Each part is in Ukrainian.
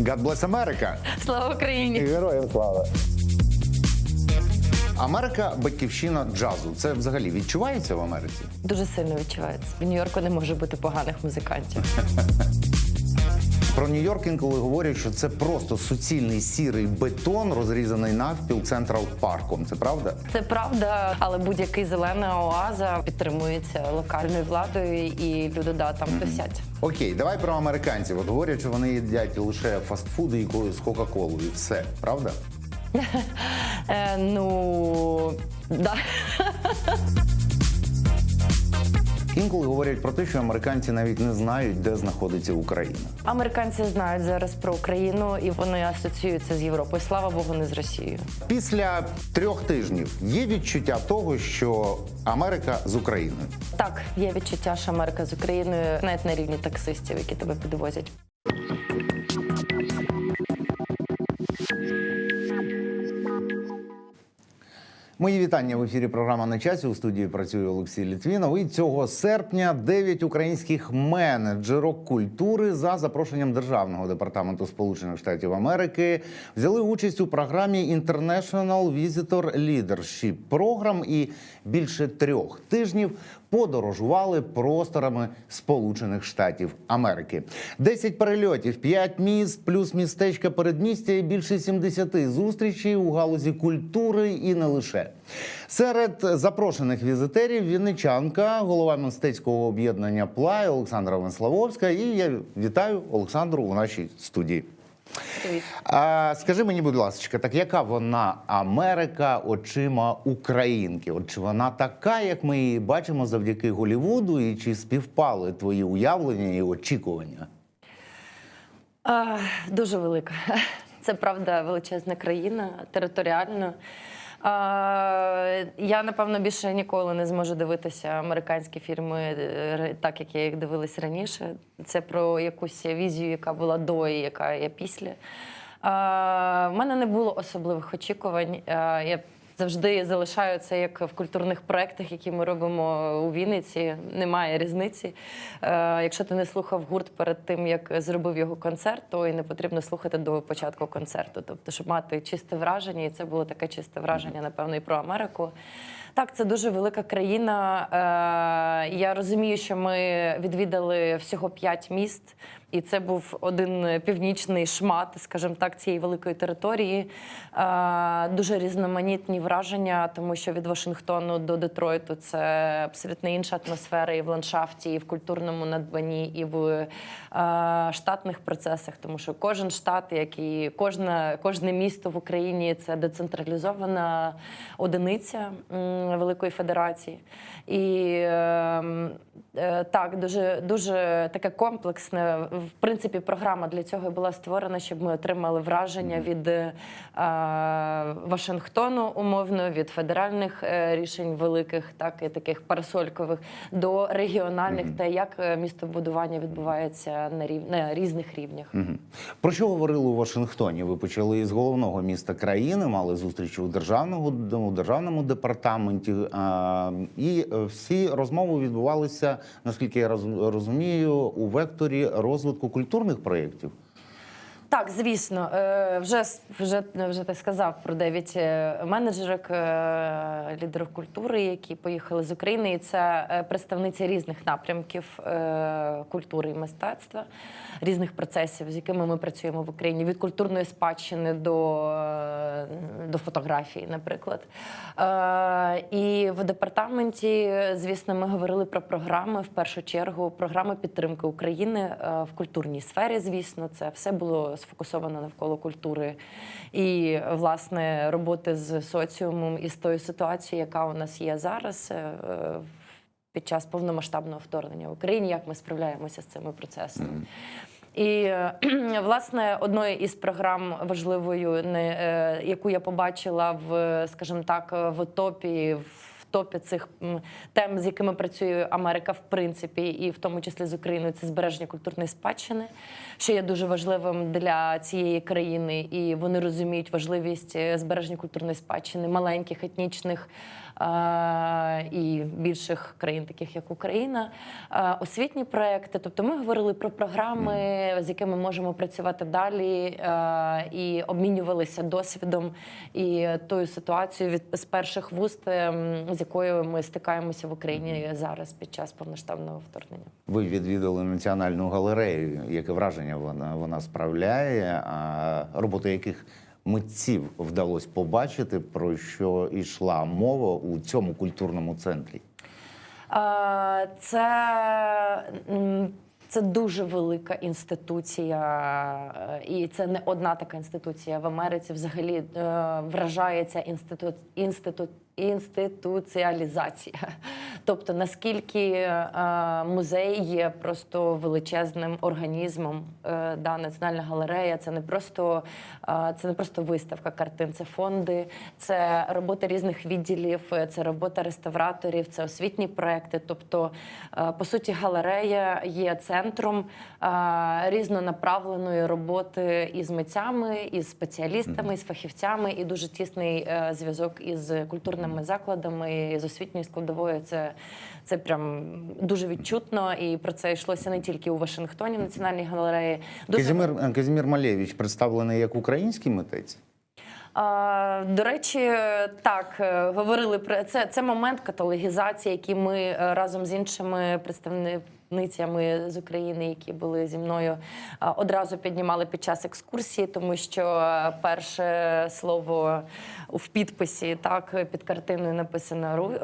God bless America! Слава Україні! Героям слава. Америка батьківщина джазу. Це взагалі відчувається в Америці? Дуже сильно відчувається. В Нью-Йорку не може бути поганих музикантів. Про Нью-Йорк інколи говорять, що це просто суцільний сірий бетон, розрізаний навпіл Централ парком. Це правда? Це правда, але будь-який зелена оаза підтримується локальною владою, і люди да там тусять. Окей, давай про американців. От говорять, що вони їдять лише фастфуди і з Кока-Колою. І все, правда? Е, ну да. Інколи говорять про те, що американці навіть не знають, де знаходиться Україна. Американці знають зараз про Україну і вони асоціюються з Європою. Слава Богу, не з Росією. Після трьох тижнів є відчуття того, що Америка з Україною. Так, є відчуття, що Америка з Україною навіть на рівні таксистів, які тебе підвозять. Мої вітання в ефірі. Програма на часі у студії працює Олексій Літвінов. І цього серпня дев'ять українських менеджерок культури за запрошенням Державного департаменту Сполучених Штатів Америки взяли участь у програмі International Visitor Leadership Program і більше трьох тижнів подорожували просторами Сполучених Штатів Америки. 10 перельотів, 5 міст, плюс містечка передмістя і більше 70 зустрічей у галузі культури і не лише. Серед запрошених візитерів вінничанка, голова мистецького об'єднання Плай Олександра Венславовська. І я вітаю Олександру у нашій студії. А, скажи мені, будь ласка, так яка вона Америка очима українки? От чи вона така, як ми її бачимо завдяки Голівуду, і чи співпали твої уявлення і очікування? А, дуже велика. Це правда величезна країна територіально. Я напевно більше ніколи не зможу дивитися американські фільми е, так, як я їх дивилась раніше. Це про якусь візію, яка була до і яка є після. У мене не було особливих очікувань. Я завжди залишаю це як в культурних проєктах, які ми робимо у Вінниці. Немає різниці. Е, якщо ти не слухав гурт перед тим, як зробив його концерт, то і не потрібно слухати до початку концерту. Тобто, щоб мати чисте враження, і це було таке чисте враження, напевно, і про Америку. Так, це дуже велика країна. Е, я розумію, що ми відвідали всього п'ять міст, і це був один північний шмат, скажімо так, цієї великої території. Е, дуже різноманітні враження, тому що від Вашингтону до Детройту це абсолютно інша атмосфера і в ландшафті, і в культурному надбанні, і в е, штатних процесах, тому що кожен штат, як і кожна, кожне місто в Україні, це децентралізована одиниця Великої Федерації. І е, е, так, дуже, дуже таке комплексне. В принципі, програма для цього і була створена, щоб ми отримали враження від е, Вашингтону, умовно, від федеральних е, рішень великих, так і таких парасолькових, до регіональних, та як е, містобудування відбувається на рів... на різних рівнях. Про що говорили у Вашингтоні? Ви почали із головного міста країни, мали зустрічі у державному у державному департаменті. І всі розмови відбувалися, наскільки я розумію, у векторі розвитку культурних проєктів. Так, звісно, Е, вже вже вже ти сказав про дев'ять е, менеджерок, е, лідерів культури, які поїхали з України. І це представниці різних напрямків культури і мистецтва, різних процесів, з якими ми працюємо в Україні, від культурної спадщини до, до фотографії, наприклад. І в департаменті, звісно, ми говорили про програми в першу чергу, програми підтримки України в культурній сфері. Звісно, це все було сфокусовано навколо культури і власне роботи з соціумом і з тою ситуацією, яка у нас є зараз. е, Під час повномасштабного вторгнення в Україні, як ми справляємося з цими процесами. І е, власне одною із програм важливою, не е, яку я побачила в, скажімо так, в топі в топі цих тем, з якими працює Америка, в принципі, і в тому числі з Україною, це збереження культурної спадщини, що є дуже важливим для цієї країни, і вони розуміють важливість е, збереження культурної спадщини маленьких етнічних і більших країн, таких як Україна, освітні проекти. Тобто, ми говорили про програми, з якими можемо працювати далі, і обмінювалися досвідом і тою ситуацією від з перших вуст, ем, з якою ми стикаємося в Україні зараз під час повноштабного вторгнення. Ви відвідали національну галерею. Яке враження вона, вона справляє? А роботи яких митців вдалося побачити, про що йшла мова у цьому культурному центрі? Це, це дуже велика інституція, е, і це не одна така інституція в Америці. Взагалі е, вражається інститут, інститут, інституціалізація. Тобто, наскільки е, музей є просто величезним організмом, е, да, Національна галерея це не просто е, це не просто виставка картин, це фонди, це робота різних відділів, це робота реставраторів, це освітні проекти. Тобто, по суті, галерея є центром різнонаправленої роботи із митцями, із спеціалістами, із фахівцями, і дуже тісний зв'язок із культурними закладами, з освітньою складовою. Це, це прям дуже відчутно, і про це йшлося не тільки у Вашингтоні, в Національній галереї. Дуже Казімір, Казімір Малєвич представлений як український митець. А, До речі, так е, говорили про це. Це момент каталогізації, який ми е, разом з іншими представницями з України, які були зі мною, одразу піднімали під час екскурсії, тому що е, перше слово в підписі так під картиною написано «Ру-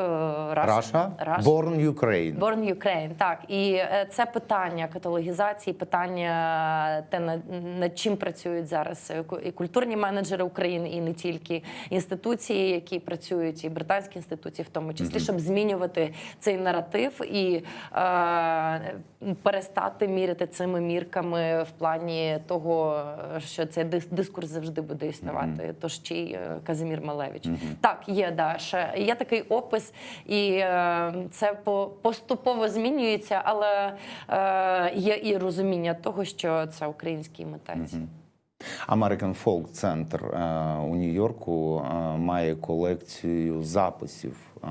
е, Раша. Born Ukraine. Born Ukraine, так і е, це питання каталогізації, питання те над, чим працюють зараз е, і культурні менеджери України, і не тільки інституції, які працюють, і британські інституції, в тому числі, щоб змінювати цей наратив і е, перестати міряти цими мірками в плані того, що цей дис- дискурс завжди буде існувати. Тож чий е, Казимір Малевич. Так, є да, ще є такий опис, і е, це по, поступово змінюється, але е, є і розуміння того, що це український митець. American Folk Center е, у Нью-Йорку е, має колекцію записів е,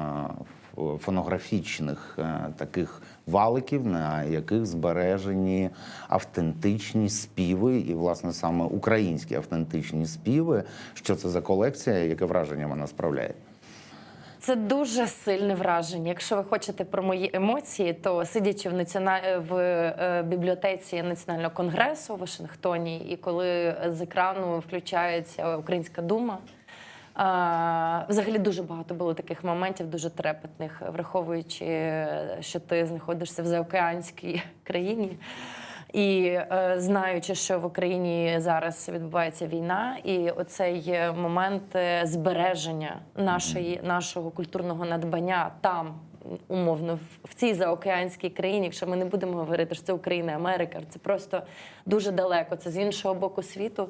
фонографічних таких валиків, на яких збережені автентичні співи, і, власне, саме українські автентичні співи. Що це за колекція? Яке враження вона справляє? Це дуже сильне враження. Якщо ви хочете про мої емоції, то сидячи в національ... в е, бібліотеці Національного конгресу у Вашингтоні, і коли з екрану включається Українська дума. Взагалі дуже багато було таких моментів, дуже трепетних, враховуючи, що ти знаходишся в заокеанській країні. І е, знаючи, що в Україні зараз відбувається війна, і оцей е, момент е, збереження нашої, нашого культурного надбання там. Умовно, в- цій заокеанській країні, якщо ми не будемо говорити, що це Україна, Америка, це просто дуже далеко. Це з іншого боку світу,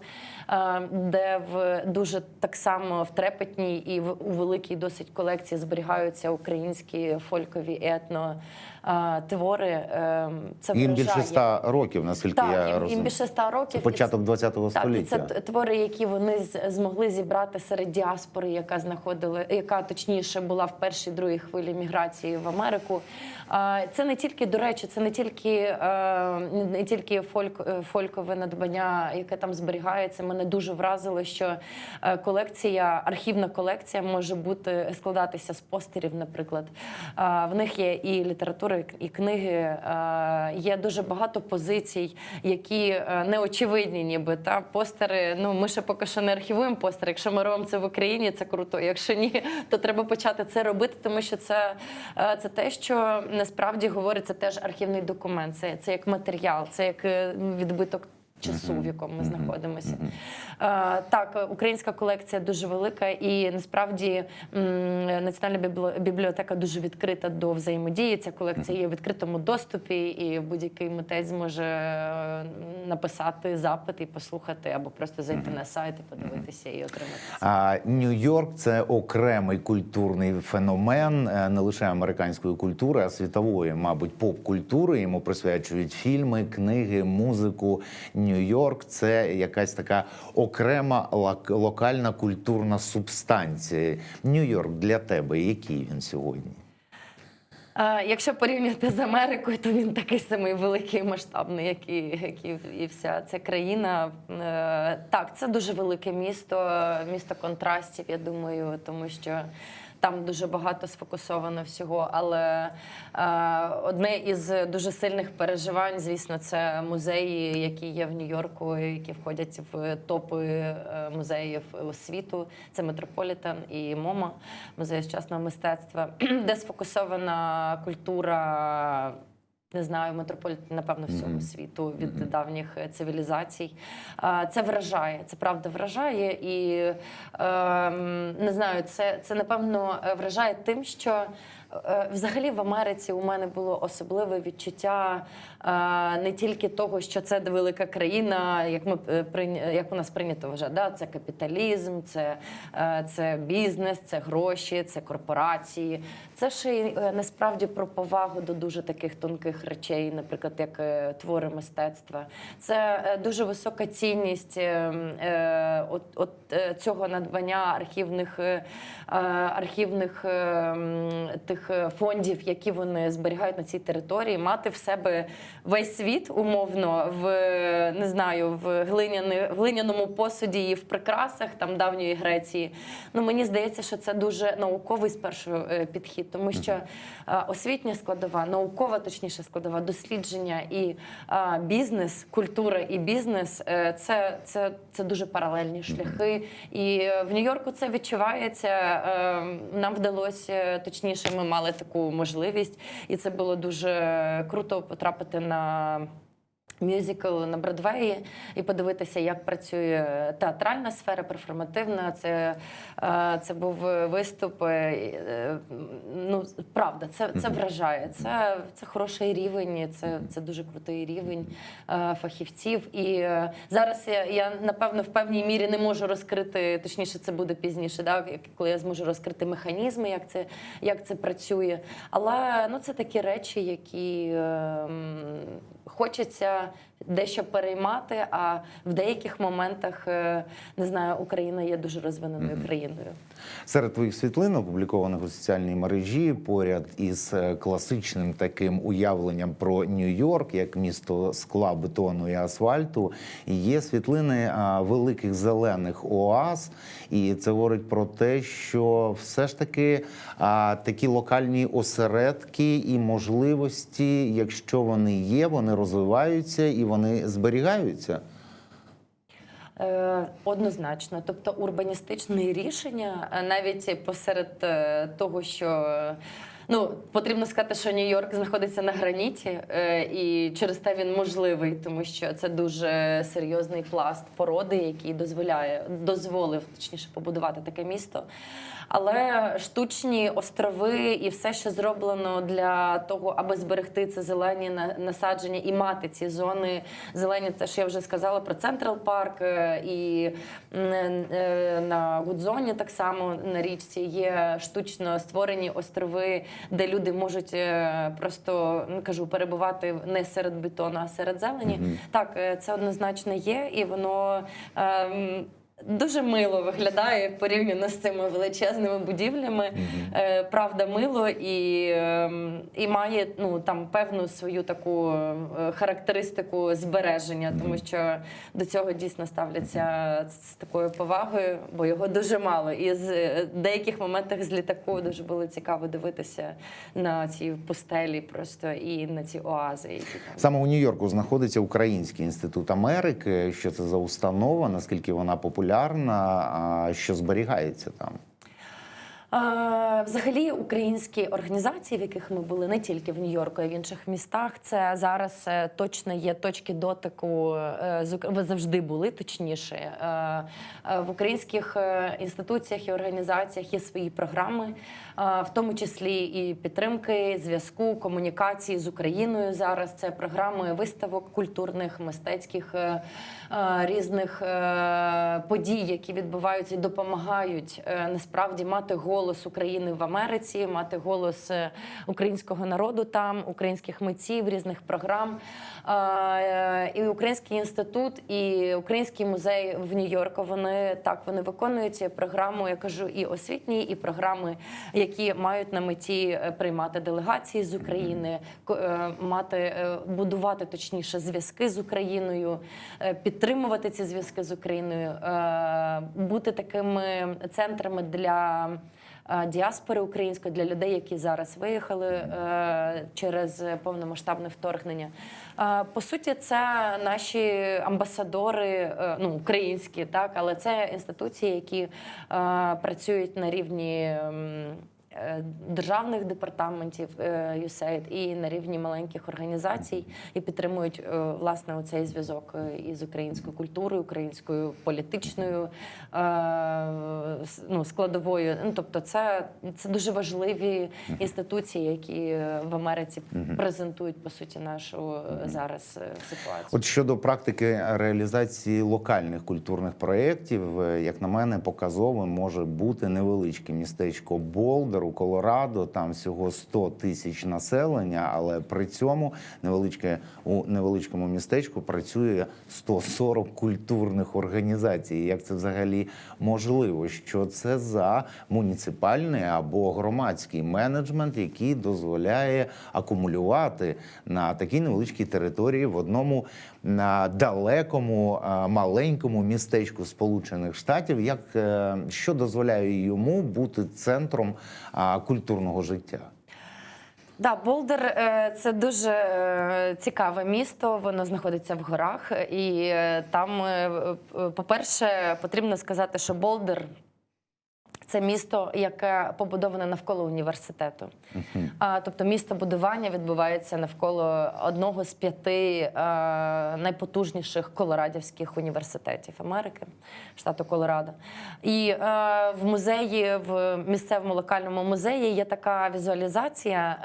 е, де в дуже так само в трепетній і в у великій досить колекції зберігаються українські фолькові етно е, твори. Е, Це Їм більше ста років, наскільки Так, я їм, їм розумію. більше ста років. Це початок ХХ Так, століття. це твори, які вони змогли зібрати серед діаспори, яка знаходила, яка точніше була в першій другій хвилі міграції в Америку. Це не тільки, до речі, це не тільки е, не тільки фольк, е, фолькове надбання, яке там зберігається. Мене дуже вразило, що е, колекція, архівна колекція може бути складатися з постерів, наприклад. В них є і література, і книги. Є дуже багато позицій, які е, неочевидні, ніби та постери. Ну ми ще поки що не архівуємо постери. Якщо ми робимо це в Україні, це круто. Якщо ні, то треба почати це робити, тому що це, це те, що насправді говорить, це теж архівний документ. Це, це як матеріал, це як е, відбиток. Часу, в якому ми знаходимося, так, українська колекція дуже велика, і насправді Національна бібліотека дуже відкрита до взаємодії. Ця колекція є в відкритому доступі, і будь-який митець зможе е, написати запит і послухати, або просто зайти на сайт і подивитися і отримати це. А Нью-Йорк це окремий культурний феномен е, не лише американської культури, а світової, мабуть, поп-культури. Йому присвячують фільми, книги, музику. Нью-Йорк це якась така окрема локальна культурна субстанція. Нью-Йорк для тебе, який він сьогодні? Якщо порівняти з Америкою, то він такий самий великий, масштабний, як і, як і вся ця країна. Е, Так, це дуже велике місто, місто контрастів, я думаю, тому що. Там дуже багато сфокусовано всього, але е, одне із дуже сильних переживань, звісно, це музеї, які є в Нью-Йорку, які входять в топи е, музеїв світу. Це Метрополітен і МОМА, музей сучасного мистецтва, де сфокусована культура. Не знаю, митрополіт, напевно, всього -hmm. світу від давніх е, цивілізацій. Це вражає, це правда вражає. І ем, не знаю, це, це напевно вражає тим, що е, взагалі в Америці у мене було особливе відчуття не тільки того, що це велика країна, як ми е, як у нас прийнято вважати, да? це капіталізм, це, е, це бізнес, це гроші, це корпорації. Це ще й е, насправді про повагу до дуже таких тонких речей, наприклад, як твори мистецтва. Це дуже висока цінність е, от, от цього надбання архівних, е, архівних е, тих фондів, які вони зберігають на цій території, мати в себе весь світ умовно в не знаю, в глиняни, в глиняному посуді і в прикрасах там давньої Греції. Ну мені здається, що це дуже науковий спершу е, підхід, тому що е, освітня складова, наукова, точніше складова, дослідження і бізнес, культура і бізнес е, це, це, це дуже паралельні шляхи. І в Нью-Йорку це відчувається. Нам вдалося точніше, ми мали таку можливість, і це було дуже круто потрапити на. Мюзикл на Бродвеї і подивитися, як працює театральна сфера, перформативна. Це, е, це був виступ. е, Ну, правда, це, це вражає. Це, це хороший рівень, це, це дуже крутий рівень е, фахівців. І зараз я, я напевно в певній мірі не можу розкрити, точніше, це буде пізніше, да, коли я зможу розкрити механізми, як це, як це працює. Але ну, це такі речі, які. е, м, хочеться дещо переймати, а в деяких моментах е, не знаю, Україна є дуже розвиненою країною. Серед твоїх світлин, опублікованих у соціальній мережі, поряд із е, класичним таким уявленням про Нью-Йорк як місто скла, бетону і асфальту, є світлини великих зелених оаз, і це говорить про те, що все ж таки такі локальні осередки і можливості, якщо вони є, вони розвиваються і вони зберігаються. Е, Однозначно, тобто урбаністичне рішення, е, навіть посеред е, того, що ну потрібно сказати, що Нью-Йорк знаходиться на граніті, е, і через те він можливий, тому що це дуже серйозний пласт породи, який дозволяє дозволив точніше побудувати таке місто. Але штучні острови і все, що зроблено для того, аби зберегти це зелені на- насадження і мати ці зони зелені, це ж я вже сказала про Централ Парк е, і е, на Гудзоні так само на річці є штучно створені острови, де люди можуть е, просто ну кажу перебувати не серед бетону, а серед зелені. Так, е, це однозначно є, і воно. ем, Дуже мило виглядає порівняно з цими величезними будівлями. Е, правда, мило і, ем, і має ну там певну свою таку е, характеристику збереження, тому що до цього дійсно ставляться з такою повагою, бо його дуже мало. І з е, деяких моментах з літаку дуже було цікаво дивитися на ці пустелі, просто і на ці оази, які там. Саме у Нью-Йорку знаходиться Український інститут Америки. Що це за установа? Наскільки вона популярна? А що зберігається там? Взагалі, українські організації, в яких ми були не тільки в Нью-Йорку, а й в інших містах, це зараз е, точно є точки дотику е, з ви завжди були точніше. Е, В українських інституціях і організаціях є свої програми, в тому числі і підтримки, зв'язку, комунікації з Україною. Зараз це програми виставок культурних, мистецьких різних подій, які відбуваються і допомагають насправді мати голос голос України в Америці, мати голос е, українського народу там, українських митців, різних програм. Е, І Український інститут, і Український музей в Нью-Йорку. Вони так вони виконують програму, я кажу, і освітні, і програми, які мають на меті е, приймати делегації з України, мати будувати точніше зв'язки з Україною, підтримувати ці зв'язки з Україною, бути такими центрами для. Е, Діаспори української для людей, які зараз виїхали е, через повномасштабне вторгнення. Е, по суті, це наші амбасадори, ну українські, так, але це інституції, які працюють на рівні. Е, Державних департаментів е, USAID і на рівні маленьких організацій і підтримують е, власне оцей зв'язок із українською культурою, українською політичною ну, складовою. Ну тобто, це, це дуже важливі інституції, які в Америці презентують по суті нашу зараз ситуацію. От щодо практики реалізації локальних культурних проєктів, як на мене, показовим може бути невеличке містечко Болдер у Колорадо. Там всього 100 тисяч населення, але при цьому невеличке у невеличкому містечку працює 140 культурних організацій. Як це взагалі можливо? Що це за муніципальний або громадський менеджмент, який дозволяє акумулювати на такій невеличкій території в одному на далекому маленькому містечку Сполучених Штатів, як е, що дозволяє йому бути центром культурного життя? Да, Болдер е, це дуже е, цікаве місто. Воно знаходиться в горах, і там, е, е, по-перше, потрібно сказати, що Болдер. Це місто, яке побудоване навколо університету. А, тобто місто будування відбувається навколо одного з п'яти е, найпотужніших колорадівських університетів Америки, штату Колорадо. І е, в музеї, в місцевому локальному музеї є така візуалізація.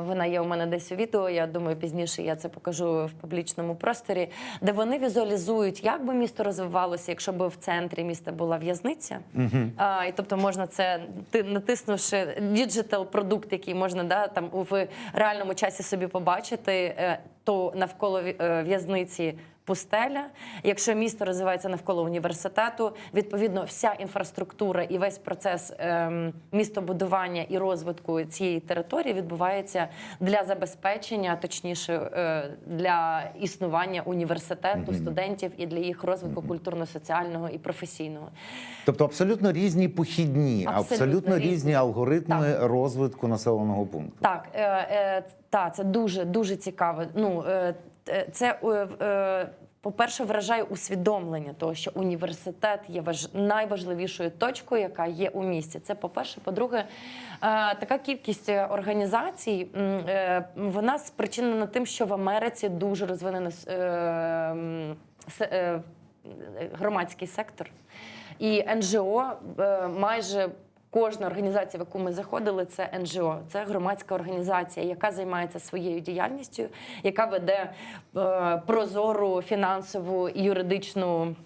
Е, вона є у мене десь у відео. Я думаю, пізніше я це покажу в публічному просторі, де вони візуалізують, як би місто розвивалося, якщо б в центрі міста була в'язниця. А, і тобто можна це ти натиснувши діджитал продукт, який можна да там в реальному часі собі побачити, е, то навколо е, в'язниці. Пустеля, якщо місто розвивається навколо університету, відповідно, вся інфраструктура і весь процес ем, містобудування і розвитку цієї території відбувається для забезпечення, точніше, е, для існування університету, студентів і для їх розвитку культурно-соціального і професійного. Тобто абсолютно різні похідні, абсолютно, Абсолютно різні, різні. алгоритми розвитку населеного пункту. Так, е, е, та це дуже дуже цікаво. Ну це е, е, по-перше, вражає усвідомлення того, що університет є важ... найважливішою точкою, яка є у місті. Це по-перше. По-друге, е, така кількість е, організацій е, вона спричинена тим, що в Америці дуже розвинений е, е, громадський сектор. І НЖО е, майже кожна організація, в яку ми заходили, це НЖО. Це громадська організація, яка займається своєю діяльністю, яка веде е, прозору фінансову і юридичну.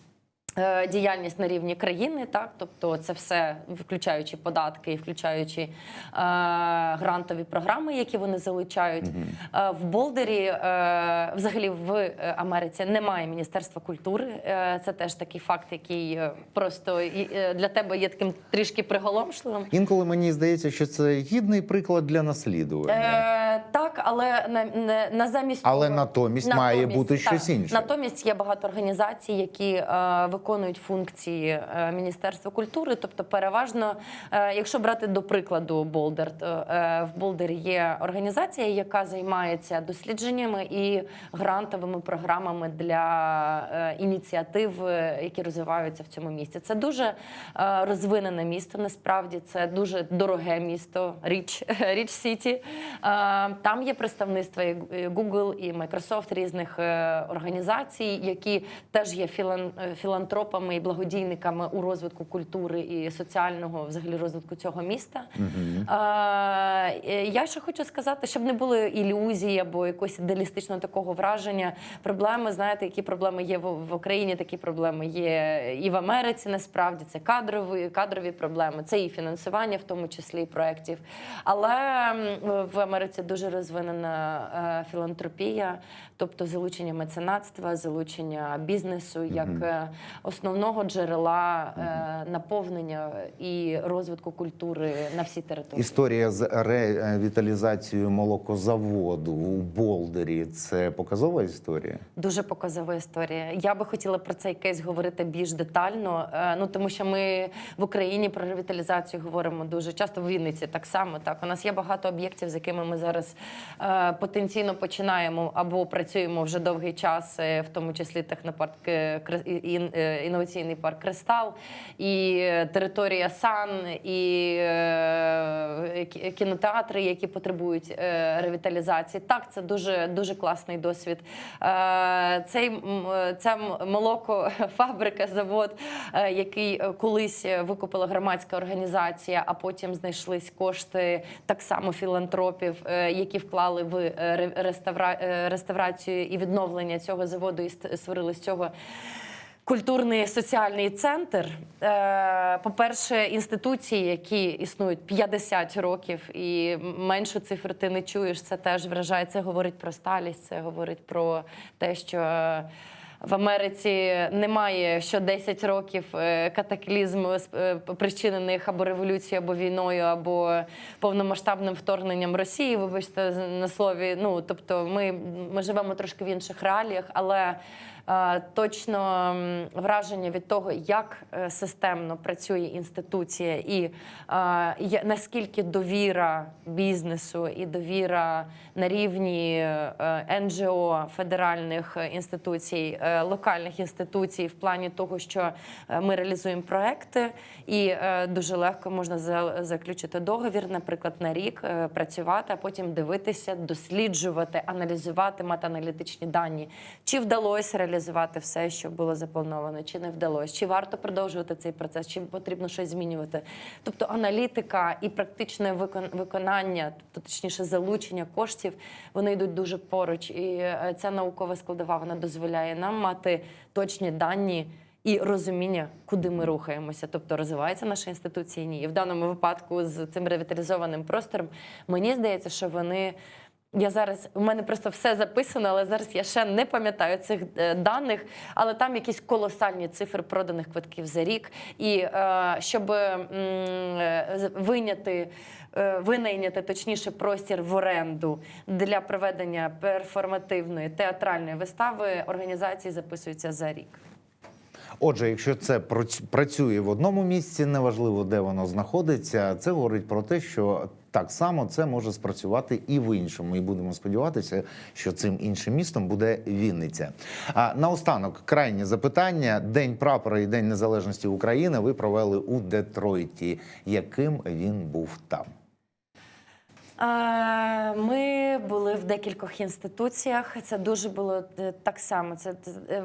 Е, Діяльність на рівні країни, так тобто це все, включаючи податки, і включаючи е, грантові програми, які вони залучають. Е, в Болдері, е, взагалі в е, Америці, немає міністерства культури. Е, це теж такий факт, який е, просто для тебе є таким трішки приголомшливим. Інколи мені здається, що це гідний приклад для наслідування. Е, так, але на, на, на замість Але того- натомість має бути щось інше. Натомість є багато організацій, які е, виконують функції е, Міністерства культури. Тобто, переважно, е, якщо брати до прикладу Болдер, то е, в Болдері є організація, яка займається дослідженнями і грантовими програмами для ініціатив, які розвиваються в цьому місті. Це дуже розвинене місто. Насправді це дуже дороге місто, річ річ Сіті. Там є представництва Google, і Microsoft різних організацій, які теж є філан, філантропами філантропами і благодійниками у розвитку культури і соціального взагалі розвитку цього міста. А, е, я ще хочу сказати, щоб не було ілюзій або якогось ідеалістичного такого враження. Проблеми, знаєте, які проблеми є в, в Україні, такі проблеми є і в Америці. Насправді це кадрові, кадрові проблеми, це і фінансування, в тому числі і проєктів. Але в Америці дуже розвинена е, філантропія, тобто залучення меценатства, залучення бізнесу як основного джерела е, наповнення і розвитку культури на всій території. Історія з ревіталізацією молокозаводу у Болдері це показова історія. Дуже показова історія. Я би хотіла про цей кейс говорити більш детально. е, Ну тому що ми в Україні про ревіталізацію говоримо дуже часто в Вінниці. Так само так. У нас є багато об'єктів, з якими ми зараз е, потенційно починаємо або працюємо вже довгий час, е, в тому числі технопарк е, і- і- е, інноваційний парк Кристал, і е, територія Сан, і е, кінотеатри, які потребують е, ревіталізації. Так, це дуже дуже класний досвід. Цей е, ця молокофабрика, завод, який колись викупила громадська організація, а потім знайшлись кошти так само філантропів, які вклали в реставра- реставрацію і відновлення цього заводу і створили з цього. Культурний соціальний центр, Е, по-перше, інституції, які існують 50 років, і меншу цифру ти не чуєш, це теж вражає. Це говорить про сталість, це говорить про те, що е, в Америці немає що 10 років е, катаклізм причинених або революцією, або війною, або повномасштабним вторгненням Росії. Вибачте на слові. Ну тобто, ми, ми живемо трошки в інших реаліях, але точно враження від того, як е, системно працює інституція, і е, наскільки довіра бізнесу і довіра на рівні е, НГО, федеральних е, інституцій, е, локальних інституцій в плані того, що е, ми реалізуємо проекти, і е, дуже легко можна заключити договір, наприклад, на рік е, працювати, а потім дивитися, досліджувати, аналізувати, мати аналітичні дані. Чи вдалося реалізувати все, що було заплановано, чи не вдалося, чи варто продовжувати цей процес, чи потрібно щось змінювати. Тобто аналітика і практичне виконання, тобто точніше залучення коштів, вони йдуть дуже поруч. І е, ця наукова складова вона дозволяє нам мати точні дані. І розуміння, куди ми рухаємося, тобто розвивається наша інституція ні. І в даному випадку з цим ревіталізованим простором мені здається, що вони я зараз у мене просто все записано, але зараз я ще не пам'ятаю цих е, даних. Але там якісь колосальні цифри проданих квитків за рік. І е, щоб е, виняти. е, Винайняти точніше простір в оренду для проведення перформативної театральної вистави організації записуються за рік. Отже, якщо це працює в одному місці, неважливо де воно знаходиться, це говорить про те, що так само це може спрацювати і в іншому. І будемо сподіватися, що цим іншим містом буде Вінниця. А наостанок, крайнє запитання: День прапора і День Незалежності України ви провели у Детройті. Яким він був там? Ми були в декількох інституціях. Це дуже було е, так само. Це е,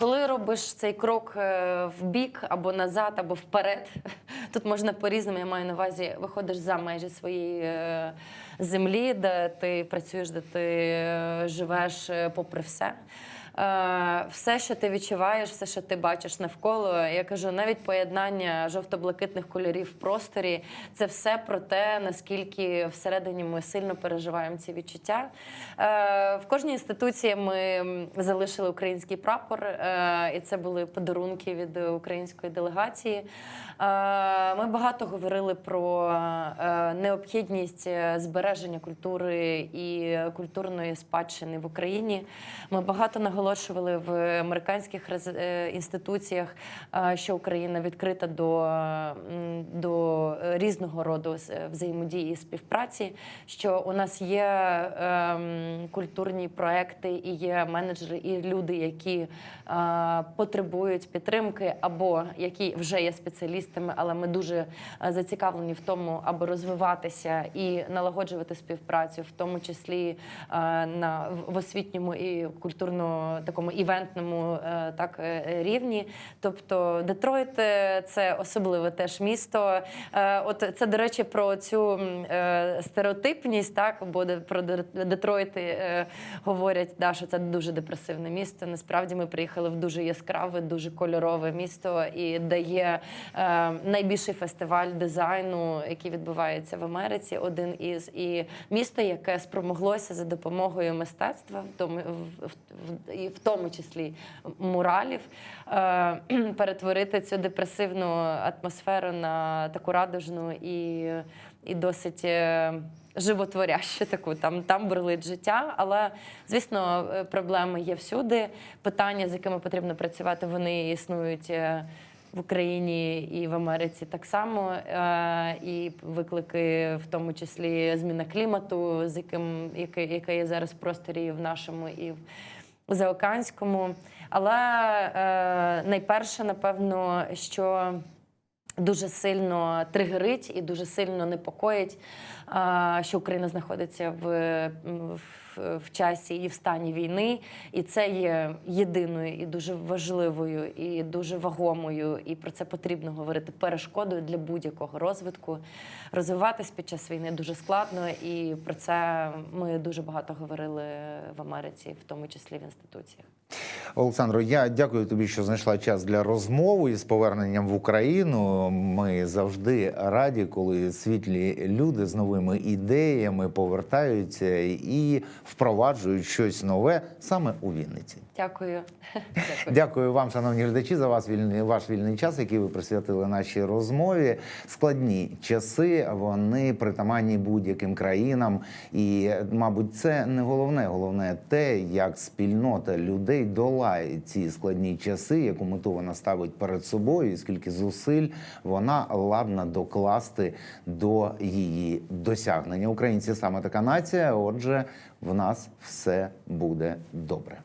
коли робиш цей крок е, в бік або назад, або вперед. Тут можна по-різному, я маю на увазі, виходиш за межі своєї е, землі, де ти працюєш, де ти е, живеш попри все. Е, Все, що ти відчуваєш, все, що ти бачиш навколо, я кажу, навіть поєднання жовто-блакитних кольорів в просторі, це все про те, наскільки всередині ми сильно переживаємо ці відчуття. Е, В кожній інституції ми залишили український прапор, е, і це були подарунки від української делегації. Ми багато говорили про необхідність збереження культури і культурної спадщини в Україні. Ми багато наголошували в американських е, інституціях, е, що Україна відкрита до, до різного роду взаємодії і співпраці. Що у нас є ем, культурні проекти і є менеджери, і люди, які е, потребують підтримки, або які вже є спеціалістами, але ми дуже е, зацікавлені в тому, аби розвиватися і налагоджувати співпрацю, в тому числі е, на в- в освітньому і культурно такому івентному е, так е, рівні. Тобто Детройт е, це особливе теж місто. От це до речі про цю стереотипність, так бо про Детройт говорять, да, що це дуже депресивне місто. Насправді ми приїхали в дуже яскраве, дуже кольорове місто, і де є е, найбільший фестиваль дизайну, який відбувається в Америці. Один із і місто, яке спромоглося за допомогою мистецтва, в, і в тому числі муралів, е, перетворити цю депресивну атмосферу на таку радужну і, і досить. е, Животворяще таку там там бурлить життя, але звісно, е, проблеми є всюди. Питання, з якими потрібно працювати, вони існують в Україні і в Америці так само. І виклики, в тому числі зміна клімату, з яким яке є зараз в просторі в нашому і в заокеанському. Але е, найперше, напевно, що дуже сильно тригерить і дуже сильно непокоїть, що Україна знаходиться в, в, в часі і в стані війни, і це є єдиною і дуже важливою, і дуже вагомою, і про це потрібно говорити перешкодою для будь-якого розвитку. Розвиватись під час війни дуже складно, і про це ми дуже багато говорили в Америці, в тому числі в інституціях. Олександро, я дякую тобі, що знайшла час для розмови і з поверненням в Україну. Ми завжди раді, коли світлі люди з новими ідеями повертаються і впроваджують щось нове саме у Вінниці. Дякую. Дякую. Дякую вам, шановні глядачі, за вас вільний ваш вільний час, який ви присвятили нашій розмові. Складні часи вони притаманні будь-яким країнам, і, мабуть, це не головне. Головне те, як спільнота людей долає ці складні часи, яку мету вона ставить перед собою, і скільки зусиль вона ладна докласти до її досягнення. Українці саме така нація. Отже, в нас все буде добре.